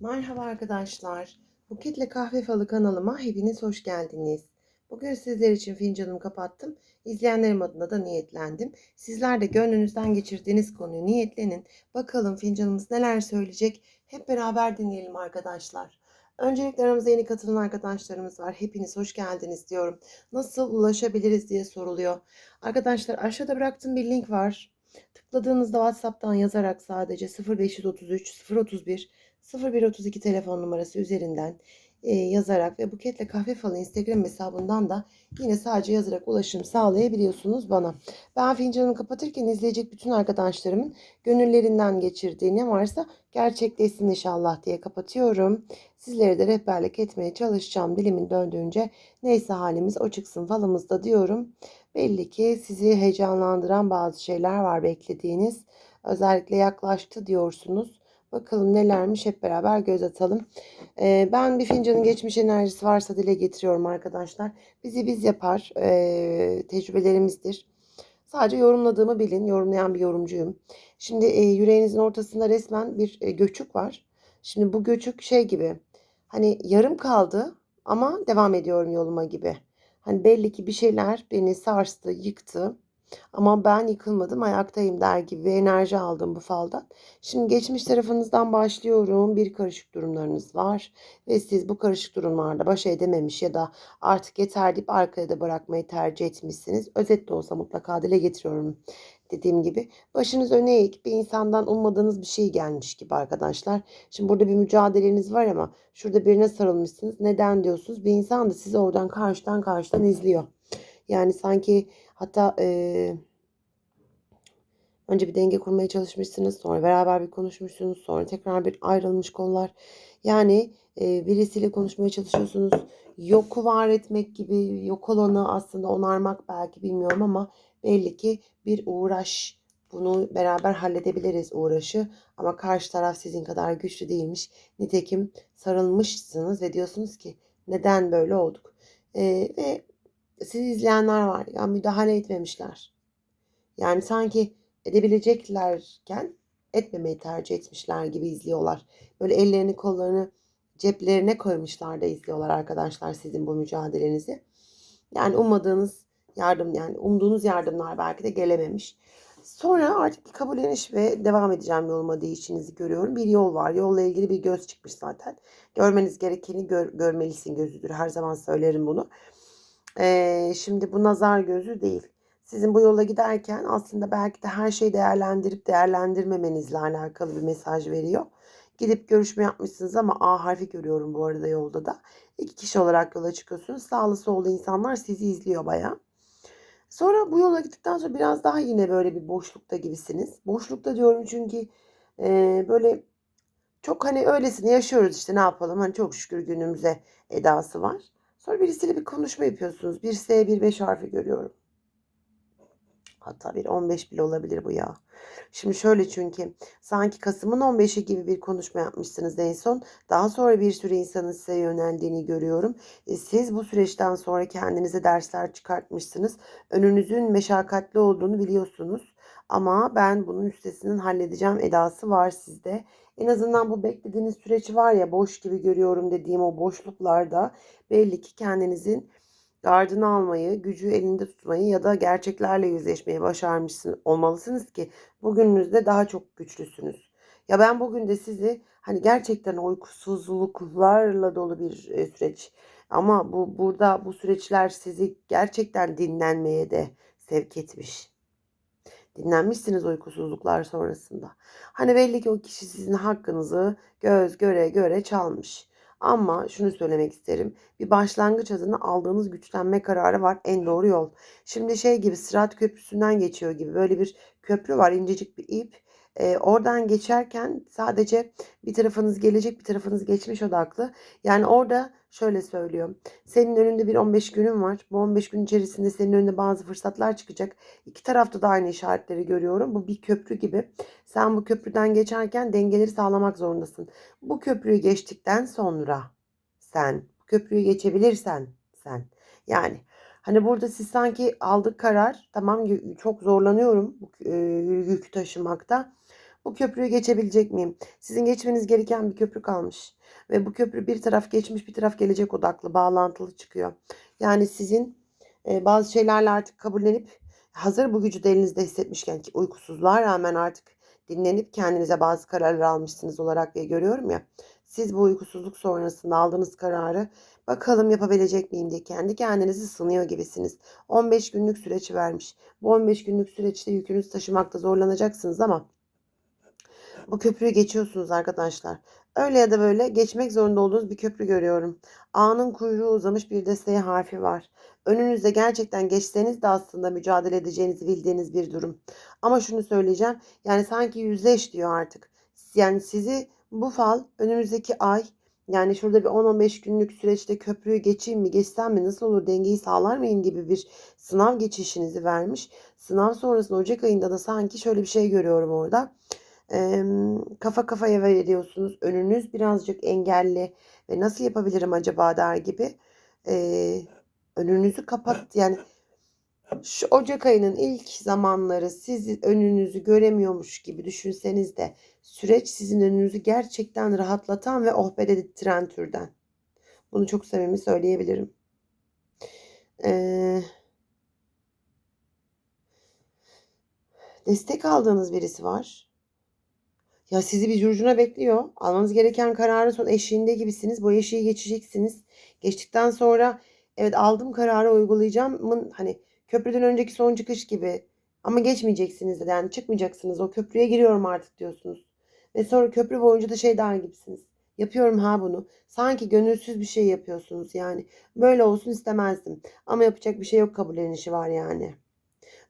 Merhaba arkadaşlar. Buketle Kahve Falı kanalıma hepiniz hoş geldiniz. Bugün sizler için fincanımı kapattım. İzleyenlerim adına da niyetlendim. Sizler de gönlünüzden geçirdiğiniz konuyu niyetlenin. Bakalım fincanımız neler söyleyecek. Hep beraber dinleyelim arkadaşlar. Öncelikle aramıza yeni katılan arkadaşlarımız var. Hepiniz hoş geldiniz diyorum. Nasıl ulaşabiliriz diye soruluyor. Arkadaşlar aşağıda bıraktığım bir link var. Tıkladığınızda WhatsApp'tan yazarak sadece 0533 031 0132 telefon numarası üzerinden e, yazarak ve Buketle Kahve Falı Instagram hesabından da yine sadece yazarak ulaşım sağlayabiliyorsunuz bana. Ben fincanımı kapatırken izleyecek bütün arkadaşlarımın gönüllerinden geçirdiği ne varsa gerçekleşsin inşallah diye kapatıyorum. Sizlere de rehberlik etmeye çalışacağım dilimin döndüğünce. Neyse halimiz o çıksın falımızda diyorum. Belli ki sizi heyecanlandıran bazı şeyler var beklediğiniz. Özellikle yaklaştı diyorsunuz. Bakalım nelermiş hep beraber göz atalım. Ee, ben bir fincanın geçmiş enerjisi varsa dile getiriyorum arkadaşlar. Bizi biz yapar. Ee, tecrübelerimizdir. Sadece yorumladığımı bilin. Yorumlayan bir yorumcuyum. Şimdi e, yüreğinizin ortasında resmen bir e, göçük var. Şimdi bu göçük şey gibi. Hani yarım kaldı ama devam ediyorum yoluma gibi. Hani belli ki bir şeyler beni sarstı, yıktı. Ama ben yıkılmadım, ayaktayım der gibi bir enerji aldım bu faldan. Şimdi geçmiş tarafınızdan başlıyorum. Bir karışık durumlarınız var ve siz bu karışık durumlarda baş edememiş ya da artık yeter deyip arkaya da bırakmayı tercih etmişsiniz. Özet de olsa mutlaka dile getiriyorum dediğim gibi. Başınız öne eğik bir insandan ummadığınız bir şey gelmiş gibi arkadaşlar. Şimdi burada bir mücadeleniz var ama şurada birine sarılmışsınız. Neden diyorsunuz? Bir insan da sizi oradan karşıdan karşıdan izliyor. Yani sanki hatta e, önce bir denge kurmaya çalışmışsınız. Sonra beraber bir konuşmuşsunuz. Sonra tekrar bir ayrılmış konular. Yani e, birisiyle konuşmaya çalışıyorsunuz. Yoku var etmek gibi yok olanı aslında onarmak belki bilmiyorum ama belli ki bir uğraş. Bunu beraber halledebiliriz uğraşı ama karşı taraf sizin kadar güçlü değilmiş. Nitekim sarılmışsınız ve diyorsunuz ki neden böyle olduk? Ee, ve sizi izleyenler var. Ya müdahale etmemişler. Yani sanki edebileceklerken etmemeyi tercih etmişler gibi izliyorlar. Böyle ellerini kollarını ceplerine koymuşlar da izliyorlar arkadaşlar sizin bu mücadelenizi. Yani ummadığınız yardım yani umduğunuz yardımlar belki de gelememiş. Sonra artık kabulleniş ve devam edeceğim yoluma değişinizi görüyorum. Bir yol var. Yolla ilgili bir göz çıkmış zaten. Görmeniz gerekeni gör, görmelisin gözüdür. Her zaman söylerim bunu. Ee, şimdi bu nazar gözü değil. Sizin bu yola giderken aslında belki de her şeyi değerlendirip değerlendirmemenizle alakalı bir mesaj veriyor. Gidip görüşme yapmışsınız ama A harfi görüyorum bu arada yolda da. İki kişi olarak yola çıkıyorsunuz. Sağlı sollu insanlar sizi izliyor baya. Sonra bu yola gittikten sonra biraz daha yine böyle bir boşlukta gibisiniz. Boşlukta diyorum çünkü e, böyle çok hani öylesine yaşıyoruz işte ne yapalım. Hani çok şükür günümüze edası var. Sonra birisiyle bir konuşma yapıyorsunuz. Bir S, bir 5 harfi görüyorum. Hatta bir 15 bile olabilir bu ya. Şimdi şöyle çünkü sanki Kasım'ın 15'i gibi bir konuşma yapmışsınız en son. Daha sonra bir sürü insanın size yöneldiğini görüyorum. E, siz bu süreçten sonra kendinize dersler çıkartmışsınız. Önünüzün meşakkatli olduğunu biliyorsunuz. Ama ben bunun üstesinden halledeceğim edası var sizde. En azından bu beklediğiniz süreç var ya boş gibi görüyorum dediğim o boşluklarda belli ki kendinizin gardını almayı, gücü elinde tutmayı ya da gerçeklerle yüzleşmeyi başarmışsın olmalısınız ki bugününüzde daha çok güçlüsünüz. Ya ben bugün de sizi hani gerçekten uykusuzluklarla dolu bir e, süreç ama bu burada bu süreçler sizi gerçekten dinlenmeye de sevk etmiş. Dinlenmişsiniz uykusuzluklar sonrasında. Hani belli ki o kişi sizin hakkınızı göz göre göre çalmış. Ama şunu söylemek isterim. Bir başlangıç adına aldığınız güçlenme kararı var. En doğru yol. Şimdi şey gibi Sırat Köprüsü'nden geçiyor gibi. Böyle bir köprü var. incecik bir ip. Ee, oradan geçerken sadece bir tarafınız gelecek bir tarafınız geçmiş odaklı. Yani orada şöyle söylüyorum. Senin önünde bir 15 günün var. Bu 15 gün içerisinde senin önünde bazı fırsatlar çıkacak. İki tarafta da aynı işaretleri görüyorum. Bu bir köprü gibi. Sen bu köprüden geçerken dengeleri sağlamak zorundasın. Bu köprüyü geçtikten sonra sen köprüyü geçebilirsen sen yani hani burada siz sanki aldık karar tamam çok zorlanıyorum bu yükü taşımakta. Bu köprüyü geçebilecek miyim? Sizin geçmeniz gereken bir köprü kalmış. Ve bu köprü bir taraf geçmiş bir taraf gelecek odaklı, bağlantılı çıkıyor. Yani sizin e, bazı şeylerle artık kabullenip hazır bu gücü de elinizde hissetmişken ki uykusuzluğa rağmen artık dinlenip kendinize bazı kararlar almışsınız olarak diye görüyorum ya. Siz bu uykusuzluk sonrasında aldığınız kararı bakalım yapabilecek miyim diye kendi kendinizi sınıyor gibisiniz. 15 günlük süreç vermiş. Bu 15 günlük süreçte yükünüzü taşımakta zorlanacaksınız ama bu köprüyü geçiyorsunuz arkadaşlar. Öyle ya da böyle geçmek zorunda olduğunuz bir köprü görüyorum. A'nın kuyruğu uzamış bir de harfi var. Önünüzde gerçekten geçseniz de aslında mücadele edeceğinizi bildiğiniz bir durum. Ama şunu söyleyeceğim. Yani sanki yüzleş diyor artık. Yani sizi bu fal önümüzdeki ay yani şurada bir 10-15 günlük süreçte köprüyü geçeyim mi geçsem mi nasıl olur dengeyi sağlar mıyım gibi bir sınav geçişinizi vermiş. Sınav sonrasında Ocak ayında da sanki şöyle bir şey görüyorum orada. Ee, kafa kafaya veriyorsunuz. Önünüz birazcık engelli ve nasıl yapabilirim acaba der gibi. Ee, önünüzü kapat yani şu Ocak ayının ilk zamanları siz önünüzü göremiyormuş gibi düşünseniz de süreç sizin önünüzü gerçekten rahatlatan ve oh be dedirten türden. Bunu çok samimi söyleyebilirim. Ee, destek aldığınız birisi var. Ya sizi bir curcuna bekliyor. Almanız gereken kararın son eşiğinde gibisiniz. Bu eşiği geçeceksiniz. Geçtikten sonra evet aldım kararı uygulayacağım. Hani köprüden önceki son çıkış gibi. Ama geçmeyeceksiniz de yani çıkmayacaksınız. O köprüye giriyorum artık diyorsunuz. Ve sonra köprü boyunca da şey der gibisiniz. Yapıyorum ha bunu. Sanki gönülsüz bir şey yapıyorsunuz yani. Böyle olsun istemezdim. Ama yapacak bir şey yok kabullenişi var yani.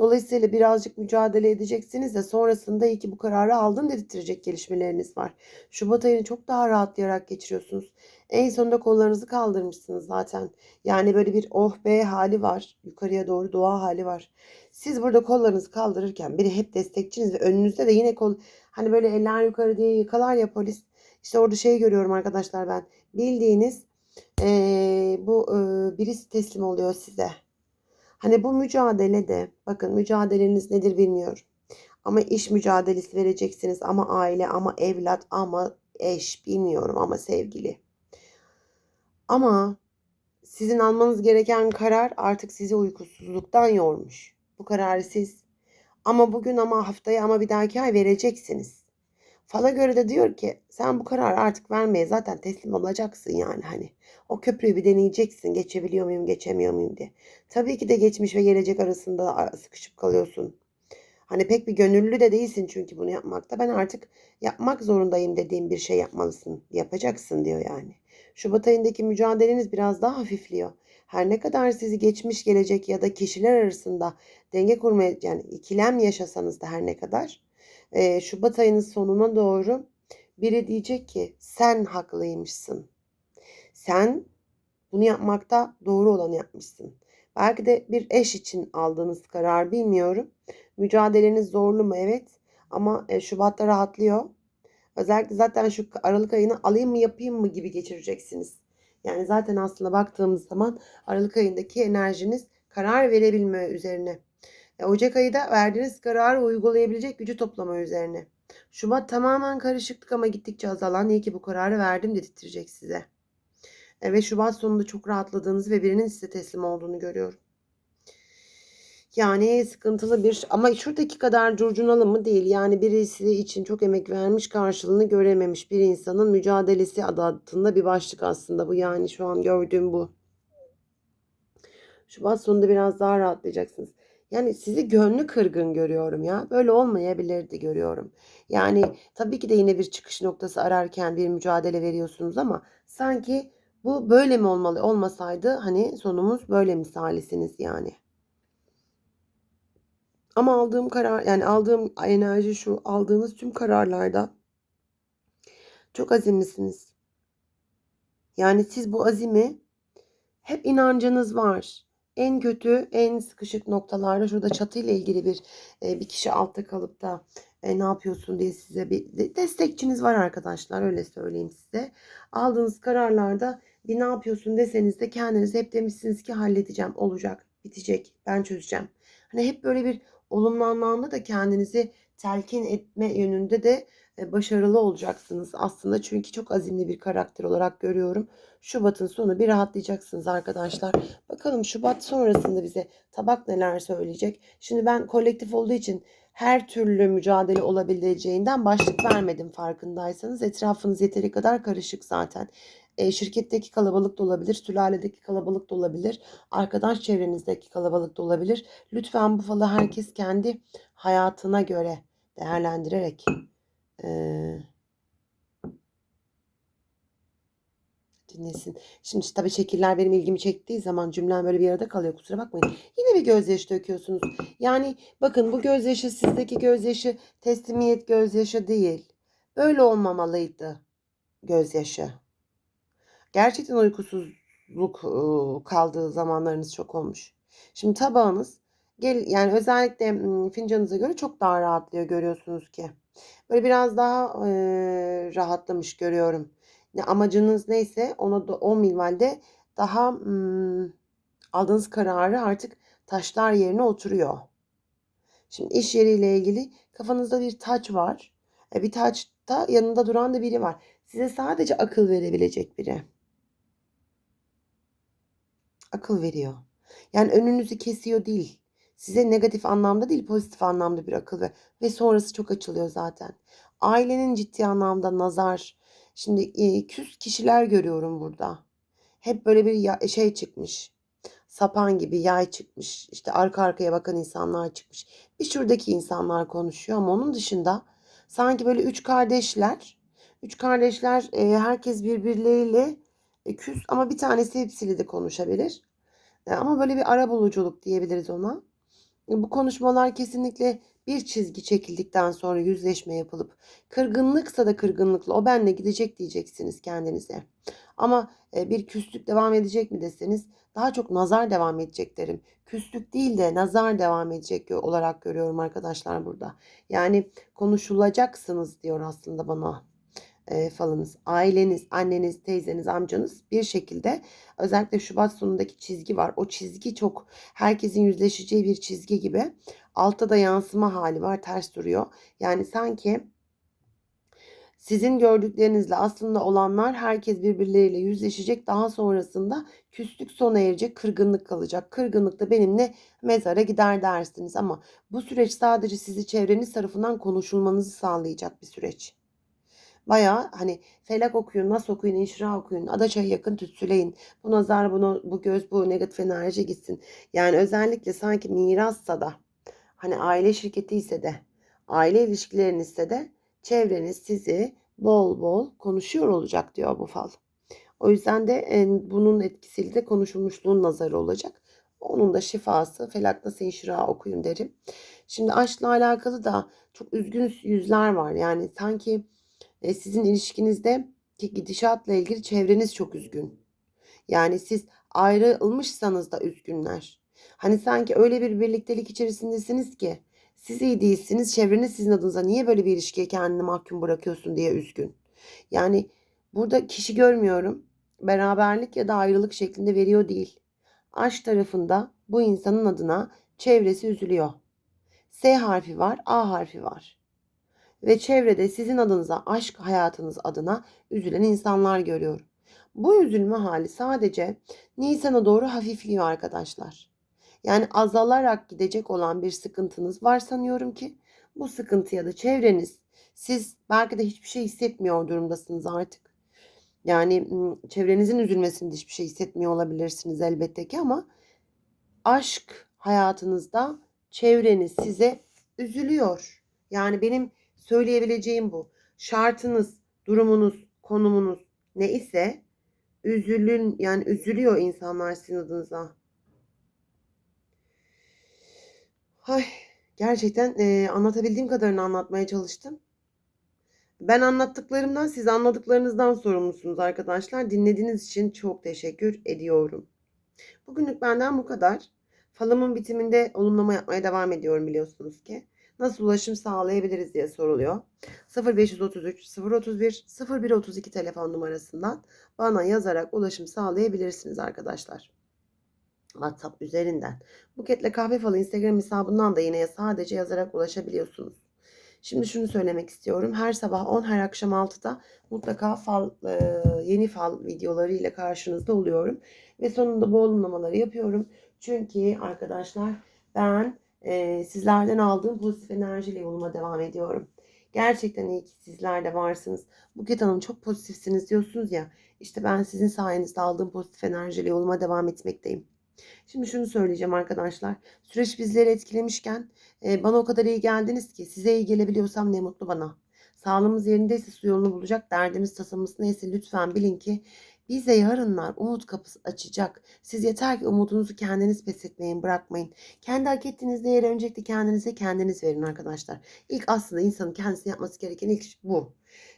Dolayısıyla birazcık mücadele edeceksiniz de sonrasında iyi ki bu kararı aldım dedirtecek gelişmeleriniz var. Şubat ayını çok daha rahatlayarak geçiriyorsunuz. En sonunda kollarınızı kaldırmışsınız zaten. Yani böyle bir oh be hali var. Yukarıya doğru dua hali var. Siz burada kollarınızı kaldırırken biri hep destekçiniz ve önünüzde de yine kol hani böyle eller yukarı diye yıkalar ya polis. İşte orada şey görüyorum arkadaşlar ben. Bildiğiniz ee, bu ee, birisi teslim oluyor size. Hani bu mücadelede bakın mücadeleniz nedir bilmiyorum. Ama iş mücadelesi vereceksiniz ama aile ama evlat ama eş bilmiyorum ama sevgili. Ama sizin almanız gereken karar artık sizi uykusuzluktan yormuş. Bu kararı siz ama bugün ama haftaya ama bir dahaki ay vereceksiniz. Fala göre de diyor ki sen bu kararı artık vermeye zaten teslim olacaksın yani hani. O köprüyü bir deneyeceksin geçebiliyor muyum geçemiyor muyum diye. Tabii ki de geçmiş ve gelecek arasında sıkışıp kalıyorsun. Hani pek bir gönüllü de değilsin çünkü bunu yapmakta. Ben artık yapmak zorundayım dediğim bir şey yapmalısın. Yapacaksın diyor yani. Şubat ayındaki mücadeleniz biraz daha hafifliyor. Her ne kadar sizi geçmiş gelecek ya da kişiler arasında denge kurmaya yani ikilem yaşasanız da her ne kadar e, Şubat ayının sonuna doğru biri diyecek ki sen haklıymışsın. Sen bunu yapmakta doğru olanı yapmışsın. Belki de bir eş için aldığınız karar bilmiyorum. Mücadeleniz zorlu mu? Evet. Ama e, Şubat'ta rahatlıyor. Özellikle zaten şu Aralık ayını alayım mı yapayım mı gibi geçireceksiniz. Yani zaten aslında baktığımız zaman Aralık ayındaki enerjiniz karar verebilme üzerine. E, Ocak ayı da verdiğiniz kararı uygulayabilecek gücü toplama üzerine. Şubat tamamen karışıklık ama gittikçe azalan iyi ki bu kararı verdim dedirtecek size. E, ve Şubat sonunda çok rahatladığınızı ve birinin size teslim olduğunu görüyorum. Yani sıkıntılı bir ama şuradaki kadar curcunalı mı değil. Yani birisi için çok emek vermiş karşılığını görememiş bir insanın mücadelesi adı altında bir başlık aslında bu. Yani şu an gördüğüm bu. Şubat sonunda biraz daha rahatlayacaksınız. Yani sizi gönlü kırgın görüyorum ya. Böyle olmayabilirdi görüyorum. Yani tabii ki de yine bir çıkış noktası ararken bir mücadele veriyorsunuz ama sanki bu böyle mi olmalı? Olmasaydı hani sonumuz böyle misalisiniz yani. Ama aldığım karar yani aldığım enerji şu aldığınız tüm kararlarda çok azimlisiniz. Yani siz bu azimi hep inancınız var. En kötü, en sıkışık noktalarda şurada çatıyla ilgili bir bir kişi altta kalıp da e, ne yapıyorsun diye size bir destekçiniz var arkadaşlar öyle söyleyeyim size. Aldığınız kararlarda bir ne yapıyorsun deseniz de kendiniz hep demişsiniz ki halledeceğim, olacak, bitecek, ben çözeceğim. Hani hep böyle bir olumlu anlamda da kendinizi telkin etme yönünde de e, başarılı olacaksınız aslında. Çünkü çok azimli bir karakter olarak görüyorum. Şubat'ın sonu bir rahatlayacaksınız arkadaşlar. Bakalım Şubat sonrasında bize tabak neler söyleyecek. Şimdi ben kolektif olduğu için her türlü mücadele olabileceğinden başlık vermedim farkındaysanız. Etrafınız yeteri kadar karışık zaten. E, şirketteki kalabalık da olabilir, sülaledeki kalabalık da olabilir, arkadaş çevrenizdeki kalabalık da olabilir. Lütfen bu falı herkes kendi hayatına göre değerlendirerek e, dinlesin. Şimdi tabii şekiller benim ilgimi çektiği zaman cümlem böyle bir arada kalıyor kusura bakmayın. Yine bir gözyaşı döküyorsunuz. Yani bakın bu gözyaşı sizdeki gözyaşı teslimiyet gözyaşı değil. Böyle olmamalıydı gözyaşı. Gerçekten uykusuzluk kaldığı zamanlarınız çok olmuş. Şimdi tabağınız gel yani özellikle fincanınıza göre çok daha rahatlıyor görüyorsunuz ki. Böyle biraz daha e, rahatlamış görüyorum. Ne amacınız neyse ona da o minvalde daha hmm, aldığınız kararı artık taşlar yerine oturuyor. Şimdi iş yeriyle ilgili kafanızda bir taç var. E, bir taçta yanında duran da biri var. Size sadece akıl verebilecek biri. Akıl veriyor. Yani önünüzü kesiyor değil. Size negatif anlamda değil pozitif anlamda bir akıl ver. Ve sonrası çok açılıyor zaten. Ailenin ciddi anlamda nazar. Şimdi e, küs kişiler görüyorum burada. Hep böyle bir ya- şey çıkmış. Sapan gibi yay çıkmış. İşte arka arkaya bakan insanlar çıkmış. Bir şuradaki insanlar konuşuyor ama onun dışında sanki böyle üç kardeşler. Üç kardeşler e, herkes birbirleriyle e, küs ama bir tanesi hepsiyle de konuşabilir. E, ama böyle bir ara buluculuk diyebiliriz ona. Bu konuşmalar kesinlikle bir çizgi çekildikten sonra yüzleşme yapılıp kırgınlıksa da kırgınlıkla o benle gidecek diyeceksiniz kendinize. Ama e, bir küslük devam edecek mi deseniz daha çok nazar devam edecek derim. Küslük değil de nazar devam edecek olarak görüyorum arkadaşlar burada. Yani konuşulacaksınız diyor aslında bana e, falınız, aileniz, anneniz, teyzeniz, amcanız bir şekilde özellikle Şubat sonundaki çizgi var. O çizgi çok herkesin yüzleşeceği bir çizgi gibi. Altta da yansıma hali var, ters duruyor. Yani sanki sizin gördüklerinizle aslında olanlar herkes birbirleriyle yüzleşecek. Daha sonrasında küslük sona erecek, kırgınlık kalacak. Kırgınlık da benimle mezara gider dersiniz ama bu süreç sadece sizi çevreniz tarafından konuşulmanızı sağlayacak bir süreç. Baya hani felak okuyun, nas okuyun, inşira okuyun, adaçaya yakın tütsüleyin. Bu nazar, bunu, bu göz, bu negatif enerji gitsin. Yani özellikle sanki mirassa da hani aile şirketi ise de aile ilişkilerinizse de çevreniz sizi bol bol konuşuyor olacak diyor bu fal. O yüzden de bunun etkisiyle de konuşulmuşluğun nazarı olacak. Onun da şifası felakta senşira okuyun derim. Şimdi aşkla alakalı da çok üzgün yüzler var. Yani sanki e, sizin ilişkinizde ki gidişatla ilgili çevreniz çok üzgün. Yani siz ayrılmışsanız da üzgünler. Hani sanki öyle bir birliktelik içerisindesiniz ki siz iyi değilsiniz, çevreniz sizin adınıza niye böyle bir ilişkiye kendini mahkum bırakıyorsun diye üzgün. Yani burada kişi görmüyorum. Beraberlik ya da ayrılık şeklinde veriyor değil. Aşk tarafında bu insanın adına çevresi üzülüyor. S harfi var, A harfi var ve çevrede sizin adınıza, aşk hayatınız adına üzülen insanlar görüyorum. Bu üzülme hali sadece Nisan'a doğru hafifliyor arkadaşlar. Yani azalarak gidecek olan bir sıkıntınız var sanıyorum ki bu sıkıntıya da çevreniz siz belki de hiçbir şey hissetmiyor durumdasınız artık. Yani çevrenizin üzülmesinde hiçbir şey hissetmiyor olabilirsiniz elbette ki ama aşk hayatınızda çevreniz size üzülüyor. Yani benim Söyleyebileceğim bu. Şartınız, durumunuz, konumunuz ne ise üzülün yani üzülüyor insanlar sizin adınıza. Ay, gerçekten e, anlatabildiğim kadarını anlatmaya çalıştım. Ben anlattıklarımdan siz anladıklarınızdan sorumlusunuz arkadaşlar. Dinlediğiniz için çok teşekkür ediyorum. Bugünlük benden bu kadar. Falımın bitiminde olumlama yapmaya devam ediyorum biliyorsunuz ki nasıl ulaşım sağlayabiliriz diye soruluyor. 0533 031 0132 telefon numarasından bana yazarak ulaşım sağlayabilirsiniz arkadaşlar. WhatsApp üzerinden. Buketle Kahve Falı Instagram hesabından da yine sadece yazarak ulaşabiliyorsunuz. Şimdi şunu söylemek istiyorum. Her sabah 10, her akşam 6'da mutlaka fal, e, yeni fal videoları ile karşınızda oluyorum. Ve sonunda bu olumlamaları yapıyorum. Çünkü arkadaşlar ben e, sizlerden aldığım pozitif enerjiyle yoluma devam ediyorum. Gerçekten iyi ki sizler de varsınız. Buket Hanım çok pozitifsiniz diyorsunuz ya. İşte ben sizin sayenizde aldığım pozitif enerjiyle yoluma devam etmekteyim. Şimdi şunu söyleyeceğim arkadaşlar. Süreç bizleri etkilemişken e, bana o kadar iyi geldiniz ki size iyi gelebiliyorsam ne mutlu bana. Sağlığımız yerindeyse su yolunu bulacak. Derdimiz tasamız neyse lütfen bilin ki bize yarınlar umut kapısı açacak. Siz yeter ki umudunuzu kendiniz pes etmeyin, bırakmayın. Kendi hak ettiğiniz değeri öncelikle kendinize kendiniz verin arkadaşlar. İlk aslında insanın kendisine yapması gereken ilk bu.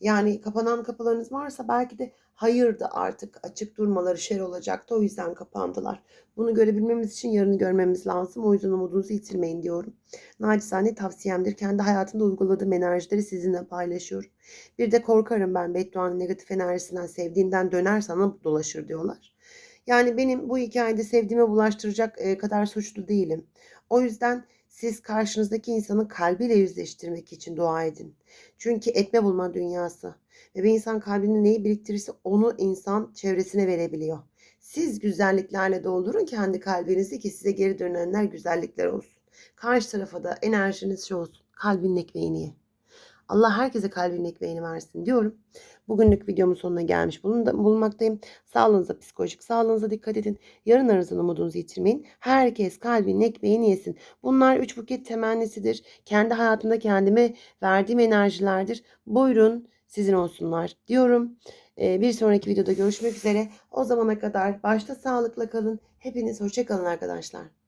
Yani kapanan kapılarınız varsa belki de hayırdı artık açık durmaları şer olacaktı. O yüzden kapandılar. Bunu görebilmemiz için yarını görmemiz lazım. O yüzden umudunuzu yitirmeyin diyorum. Naçizane tavsiyemdir. Kendi hayatımda uyguladığım enerjileri sizinle paylaşıyorum. Bir de korkarım ben bedduanın negatif enerjisinden sevdiğimden döner sana dolaşır diyorlar. Yani benim bu hikayede sevdiğime bulaştıracak kadar suçlu değilim. O yüzden siz karşınızdaki insanı kalbiyle yüzleştirmek için dua edin. Çünkü etme bulma dünyası. Ve bir insan kalbinde neyi biriktirirse onu insan çevresine verebiliyor. Siz güzelliklerle doldurun kendi kalbinizi ki size geri dönenler güzellikler olsun. Karşı tarafa da enerjiniz şey olsun. Kalbinin ekmeğini ye. Allah herkese kalbinin ekmeğini versin diyorum. Bugünlük videomun sonuna gelmiş bulunmaktayım. Sağlığınıza, psikolojik sağlığınıza dikkat edin. Yarınlarınızın umudunuzu yitirmeyin. Herkes kalbinin ekmeğini yesin. Bunlar üç buket temennisidir. Kendi hayatımda kendime verdiğim enerjilerdir. Buyurun sizin olsunlar diyorum. Ee, bir sonraki videoda görüşmek üzere. O zamana kadar başta sağlıkla kalın. Hepiniz hoşça kalın arkadaşlar.